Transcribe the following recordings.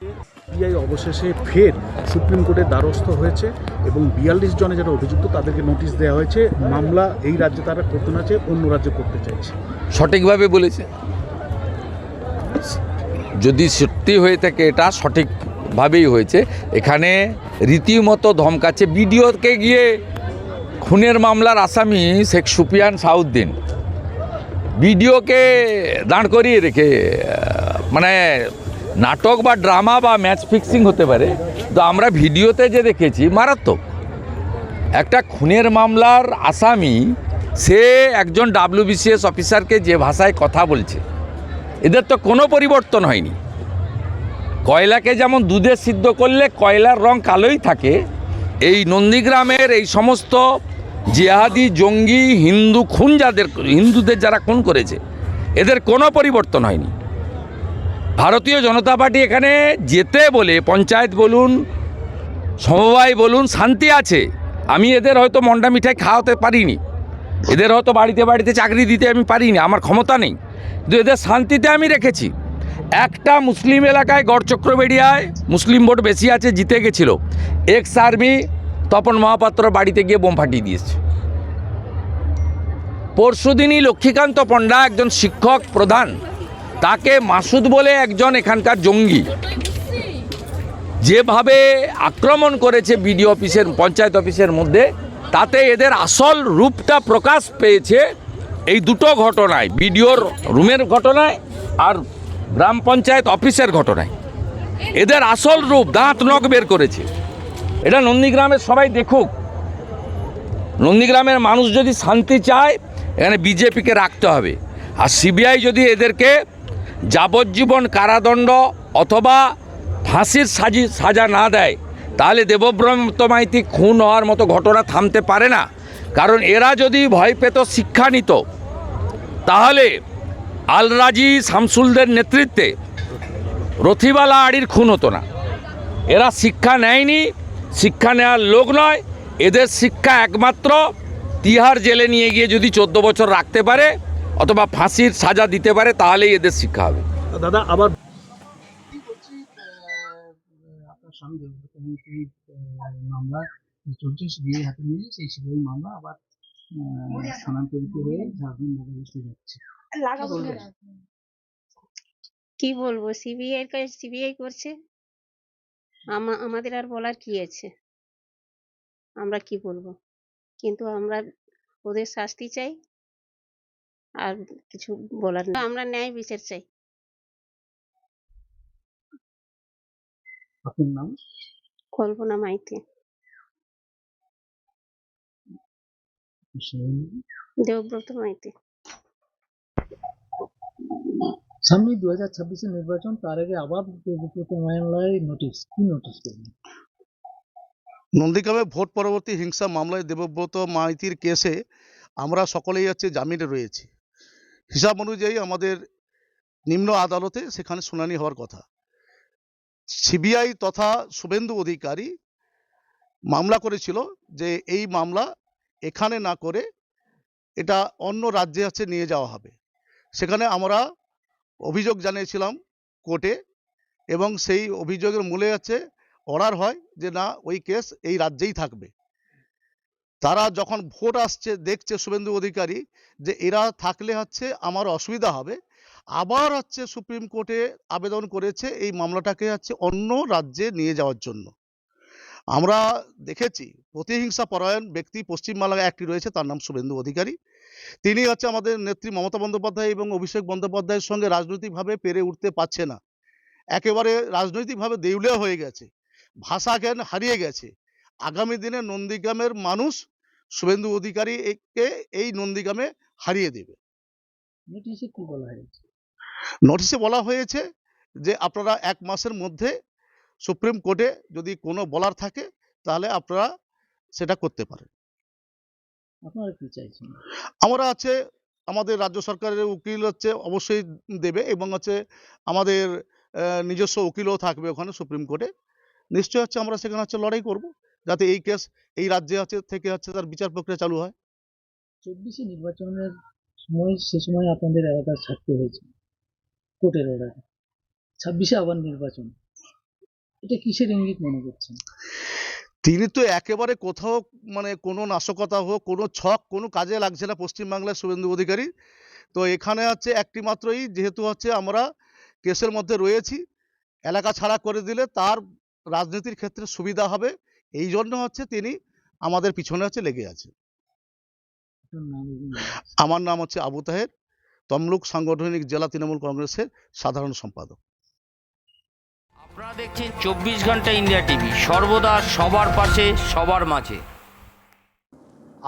CBI অবশেষে ফের supreme কোর্টের দ্বারস্থ হয়েছে এবং বিয়াল্লিশ জনে যারা অভিযুক্ত তাদেরকে নোটিশ দেওয়া হয়েছে। মামলা এই রাজ্যে তারা করতে না চেয়ে অন্য রাজ্যে করতে চাইছে। সঠিকভাবে বলেছে। যদি সত্যি হয়ে থাকে এটা, সঠিকভাবেই হয়েছে। এখানে রীতিমতো ধমকাচ্ছে বিডিওকে গিয়ে খুনের মামলার আসামি শেখ সুপিয়ান সাউদ্দিন। বিডিওকে দাঁড় করিয়ে রেখে মানে নাটক বা ড্রামা বা ম্যাচ ফিক্সিং হতে পারে, তো আমরা ভিডিওতে যে দেখেছি, মারাত্মক। একটা খুনের মামলার আসামি, সে একজন ডাব্লিউবিসিএস অফিসারকে যে ভাষায় কথা বলছে, এদের তো কোনো পরিবর্তন হয়নি। কয়লাকে যেমন দুধে সিদ্ধ করলে কয়লার রং কালোই থাকে, এই নন্দীগ্রামের এই সমস্ত জিহাদি, জঙ্গি, হিন্দু খুন যাদের, হিন্দুদের যারা খুন করেছে, এদের কোনো পরিবর্তন হয়নি। ভারতীয় জনতা পার্টি এখানে যেতে বলে, পঞ্চায়েত বলুন, সমবায় বলুন, শান্তি আছে। আমি এদের হয়তো মন্ডা মিঠাই খাওয়াতে পারিনি। এদের হয়তো বাড়িতে বাড়িতে চাকরি দিতে আমি পারিনি, আমার ক্ষমতা নেই। কিন্তু এদের শান্তিতে আমি রেখেছি। একটা মুসলিম এলাকায় গড়চক্রবেড়িয়ায় মুসলিম ভোট বেশি আছে, জিতে গেছিল। এক্স আর্মি তপন মহাপাত্র বাড়িতে গিয়ে বোম ফাটিয়ে দিয়েছে। পরশুদিনই লক্ষ্মীকান্ত পণ্ডা একজন শিক্ষক, প্রধান তাকে মাসুদ বলে একজন এখানকার জঙ্গি। যেভাবে আক্রমণ করেছে বিডিও অফিসের, পঞ্চায়েত অফিসের মধ্যে, তাতে এদের আসল রূপটা প্রকাশ পেয়েছে এই দুটো ঘটনায়, বিডিওর রুমের ঘটনায় আর গ্রাম পঞ্চায়েত অফিসের ঘটনায়। এদের আসল রূপ দাঁত নখ বের করেছে। এটা নন্দীগ্রামের সবাই দেখুক। নন্দীগ্রামের মানুষ যদি শান্তি চায়, এখানে বিজেপিকে রাখতে হবে। আর সিবিআই যদি এদেরকে যাবজ্জীবন কারাদণ্ড অথবা ফাঁসির সাজি সাজা না দেয়, তাহলে দেবব্রত মাইতি খুন হওয়ার মতো ঘটনা থামতে পারে না। কারণ এরা যদি ভয় পেত শিক্ষা নিত তাহলে আলরাজি শামসুলদের নেতৃত্বে রথিবালা আড়ির খুন হতো না। এরা শিক্ষা নেয়নি, শিক্ষা নেওয়ার লোক নয়, এদের শিক্ষা একমাত্র তিহার জেলে নিয়ে গিয়ে যদি চোদ্দ বছর রাখতে পারে অথবা ফাঁসির সাজা দিতে পারে তাহলেই এদের শিক্ষা হবে। দাদা আবার মামলা চলছে সিবিআই হাতে নিয়ে সেই সিবিআই মামলা আবার স্থানান্তরিত হয়ে ঝাড়খণ্ড বসতে যাচ্ছে। কি বলব সিবিআই কাজ সিবিআই করছে। আমা- আমাদের আর বলার কি আছে? আমরা কি বলব? কিন্তু আমরা ওদের শাস্তি চাই। আর কিছু বলার নেই। আমরা ন্যায় বিচার চাই। আপনার নাম? কল্পনা মাইতি। দেবব্রত মাইতি। সামনে দু হাজার ছাব্বিশের নির্বাচন তার আগে আবার মামলায় নোটিশ। কি নোটিশ করবেন নন্দীগ্রামে ভোট পরবর্তী হিংসা মামলায় দেবব্রত মাইতির কেসে আমরা সকলেই হচ্ছে জামিনে রয়েছি। হিসাব অনুযায়ী আমাদের নিম্ন আদালতে সেখানে শুনানি হওয়ার কথা। সিবিআই তথা শুভেন্দু অধিকারী মামলা করেছিল যে এই মামলা এখানে না করে এটা অন্য রাজ্যে হচ্ছে নিয়ে যাওয়া হবে। সেখানে আমরা অভিযোগ জানিয়েছিলাম কোর্টে এবং সেই অভিযোগের মূলে হচ্ছে অর্ডার হয় যে না, ওই কেস এই রাজ্যেই থাকবে। তারা যখন ভোট আসছে, দেখছে শুভেন্দু অধিকারী যে এরা থাকলে হচ্ছে আমার অসুবিধা হবে, আবার হচ্ছে সুপ্রিম কোর্টে আবেদন করেছে এই মামলাটাকে হচ্ছে অন্য রাজ্যে নিয়ে যাওয়ার জন্য। আমরা দেখেছি প্রতিহিংসা পরায়ণ ব্যক্তি পশ্চিমবাংলায় একটি রয়েছে, তার নাম শুভেন্দু অধিকারী। তিনি হচ্ছে আমাদের নেত্রী মমতা বন্দ্যোপাধ্যায় এবং অভিষেক বন্দ্যোপাধ্যায়ের সঙ্গে রাজনৈতিকভাবে পেরে উঠতে পারছে না। একেবারে রাজনৈতিকভাবে দেউলিয়া হয়ে গেছে, ভাষা জ্ঞান হারিয়ে গেছে। আগামী দিনে নন্দীগ্রামের মানুষ শুভেন্দু অধিকারী একে এই নন্দীগ্রামে হারিয়ে দেবে। নোটিশে কি বলা হয়েছে? নোটিশে বলা হয়েছে যে আপনারা এক মাসের মধ্যে সুপ্রিম কোর্টে যদি কোনো বলার থাকে তাহলে আপনারা সেটা করতে পারেন। আপনারা কি চাইছেন? আমরা আছে আমাদের রাজ্য সরকারের উকিল হচ্ছে অবশ্যই দেবে এবং হচ্ছে আমাদের নিজস্ব উকিলও থাকবে ওখানে সুপ্রিম কোর্টে। নিশ্চয় হচ্ছে আমরা সেখানে হচ্ছে লড়াই করব। যাতে এই কেস এই রাজ্যে হচ্ছে থেকে হচ্ছে তার বিচার প্রক্রিয়া চালু হয়। চব্বিশে নির্বাচনের সময় সে সময় আপনাদের এলাকা ছাড়তে হয়েছে কোর্টের অর্ডারে ছাব্বিশে আবার নির্বাচন। এটা কিসের ইঙ্গিত মনে করছেন? তিনি তো একেবারে কোথাও মানে কোনো নাশকতা হোক কোনো ছক কোনো কাজে লাগছে না পশ্চিমবাংলার শুভেন্দু অধিকারী। তো এখানে হচ্ছে একটি মাত্রই যেহেতু হচ্ছে আমরা কেসের মধ্যে রয়েছি এলাকা ছাড়া করে দিলে তার রাজনীতির ক্ষেত্রে সুবিধা হবে। এই জন্য হচ্ছে তিনি আমাদের পিছনে হচ্ছে লেগে আছে। আমার নাম হচ্ছে আবু তাহের তমলুক সাংগঠনিক জেলা তৃণমূল কংগ্রেসের সাধারণ সম্পাদক। আপনারা দেখছেন চব্বিশ ঘণ্টা ইন্ডিয়া টিভি সর্বদা সবার পাশে সবার মাঝে।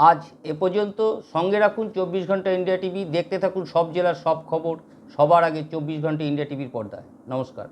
আজ এ পর্যন্ত সঙ্গে রাখুন চব্বিশ ঘণ্টা ইন্ডিয়া টিভি দেখতে থাকুন সব জেলার সব খবর সবার আগে চব্বিশ ঘণ্টা ইন্ডিয়া টিভির পর্দায়। নমস্কার।